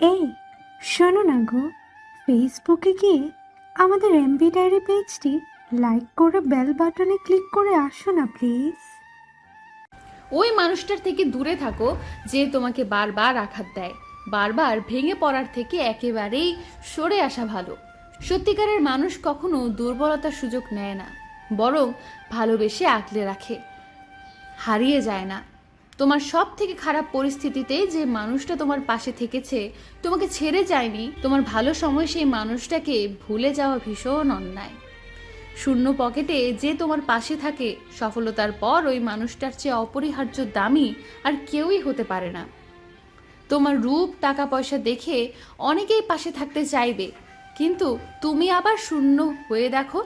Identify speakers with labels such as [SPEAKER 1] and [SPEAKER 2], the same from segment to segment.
[SPEAKER 1] এই, শোনো না গো। ফেসবুকে গিয়ে আমাদের এমবি ডায়েরি পেজটি লাইক করে বেল বাটনে ক্লিক করে আসো না প্লিজ
[SPEAKER 2] ওই মানুষটার থেকে দূরে থাকো যে তোমাকে বারবার আঘাত দেয়। বারবার ভেঙে পড়ার থেকে একেবারেই সরে আসা ভালো। সত্যিকারের মানুষ কখনো দুর্বলতার সুযোগ নেয় না, বরং ভালোবেসে আঁকলে রাখে। হারিয়ে যায় না। তোমার সব থেকে খারাপ পরিস্থিতিতে যে মানুষটা তোমার পাশে থেকেছে, তোমাকে ছেড়ে যায়নি, তোমার ভালো সময় সেই মানুষটাকে ভুলে যাওয়া ভীষণ অন্যায়। শূন্য পকেটে যে তোমার পাশে থাকে, সফলতার পর ওই মানুষটার চেয়ে অপরিহার্য দামি আর কেউই হতে পারে না। তোমার রূপ টাকা পয়সা দেখে অনেকেই পাশে থাকতে চাইবে, কিন্তু তুমি আবার শূন্য হয়ে দেখো,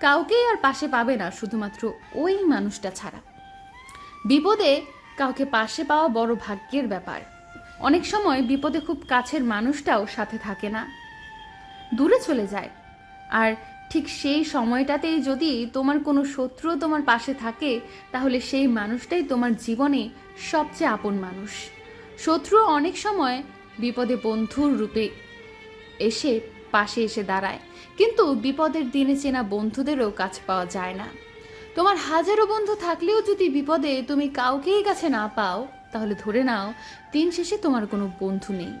[SPEAKER 2] কাউকেই আর পাশে পাবে না শুধুমাত্র ওই মানুষটা ছাড়া। বিপদে কাউকে পাশে পাওয়া বড় ভাগ্যের ব্যাপার। অনেক সময় বিপদে খুব কাছের মানুষটাও সাথে থাকে না। দূরে চলে যায়। আর ঠিক সেই সময়টাতেই যদি তোমার কোনো শত্রু তোমার পাশে থাকে, তাহলে সেই মানুষটাই তোমার জীবনে সবচেয়ে আপন মানুষ। শত্রু অনেক সময় বিপদে বন্ধুর রূপে এসে পাশে এসে দাঁড়ায়। কিন্তু বিপদের দিনে চেনা বন্ধুদেরও কাছ পাওয়া যায় না। তোমার হাজারো বন্ধু থাকলেও যদি বিপদে তুমি কাউকেই কাছে না পাও, তাহলে ধরে নাও, দিন শেষে তোমার কোনো বন্ধু নেই।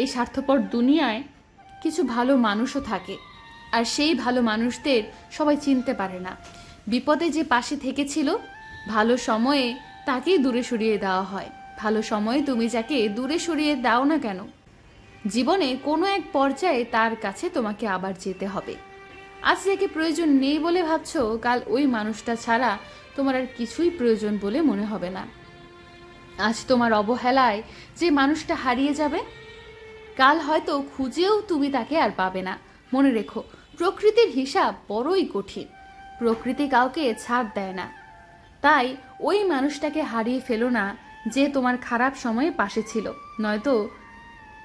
[SPEAKER 2] এই স্বার্থপর দুনিয়ায় কিছু ভালো মানুষও থাকে, আর সেই ভালো মানুষদের সবাই চিনতে পারে না। বিপদে যে পাশে থেকেছিল, ভালো সময়ে তাকেই দূরে সরিয়ে দেওয়া হয়। ভালো সময়ে তুমি যাকে দূরে সরিয়ে দাও না কেন, জীবনে কোনো এক পর্যায়ে তার কাছে তোমাকে আবার যেতে হবে। আজ যাকে প্রয়োজন নেই বলে ভাবছ, কাল ওই মানুষটা ছাড়া তোমার আর কিছুই প্রয়োজন বলে মনে হবে না। আজ তোমার অবহেলায় যে মানুষটা হারিয়ে যাবে, কাল হয়তো খুঁজেও তুমি তাকে আর পাবে না। মনে রেখো, প্রকৃতির হিসাব বড়ই কঠিন। প্রকৃতি কাউকে ছাড় দেয় না। তাই ওই মানুষটাকে হারিয়ে ফেলো না যে তোমার খারাপ সময়ে পাশে ছিল। নয়তো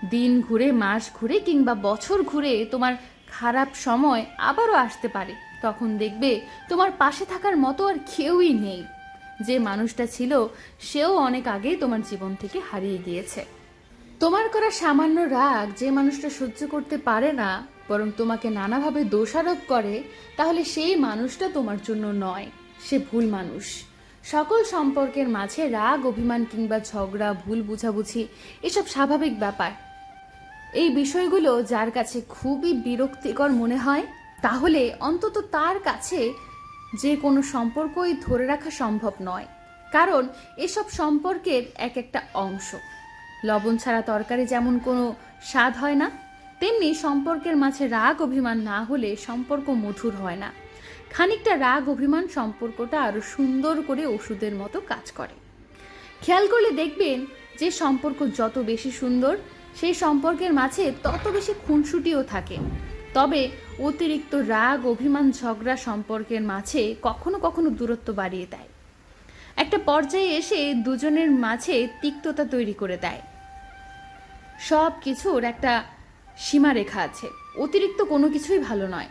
[SPEAKER 2] দিন ঘুরে, মাস ঘুরে কিংবা বছর ঘুরে তোমার খারাপ সময় আবারও আসতে পারে। তখন দেখবে তোমার পাশে থাকার মতো আর কেউই নেই। যে মানুষটা ছিল, সেও অনেক আগেই তোমার জীবন থেকে হারিয়ে গিয়েছে। তোমার করা সামান্য রাগ যে মানুষটা সহ্য করতে পারে না, বরং তোমাকে নানাভাবে দোষারোপ করে, তাহলে সেই মানুষটা তোমার জন্য নয়। সে ভুল মানুষ। সকল সম্পর্কের মাঝে রাগ, অভিমান কিংবা ঝগড়া, ভুল বুঝাবুঝি, এসব স্বাভাবিক ব্যাপার। এই বিষয়গুলো যার কাছে খুবই বিরক্তিকর মনে হয়, তাহলে অন্তত তার কাছে যে কোনো সম্পর্কই ধরে রাখা সম্ভব নয়। কারণ এসব সম্পর্কের এক একটা অংশ। লবণ ছাড়া তরকারি যেমন কোনো স্বাদ হয় না, তেমনি সম্পর্কের মাঝে রাগ অভিমান না হলে সম্পর্ক মধুর হয় না। খানিকটা রাগ অভিমান সম্পর্কটা আরও সুন্দর করে ওষুধের মতো কাজ করে। খেয়াল করলে দেখবেন যে সম্পর্ক যত বেশি সুন্দর সেই সম্পর্কের মাঝে তত বেশি খুনসুটিও থাকে। তবে অতিরিক্ত রাগ, অভিমান, ঝগড়া সম্পর্কের মাঝে কখনো কখনো দূরত্ব বাড়িয়ে দেয়। একটা পর্যায়ে এসে দুজনের মাঝে তিক্ততা তৈরি করে দেয়। সব কিছুর একটা সীমারেখা আছে। অতিরিক্ত কোনো কিছুই ভালো নয়।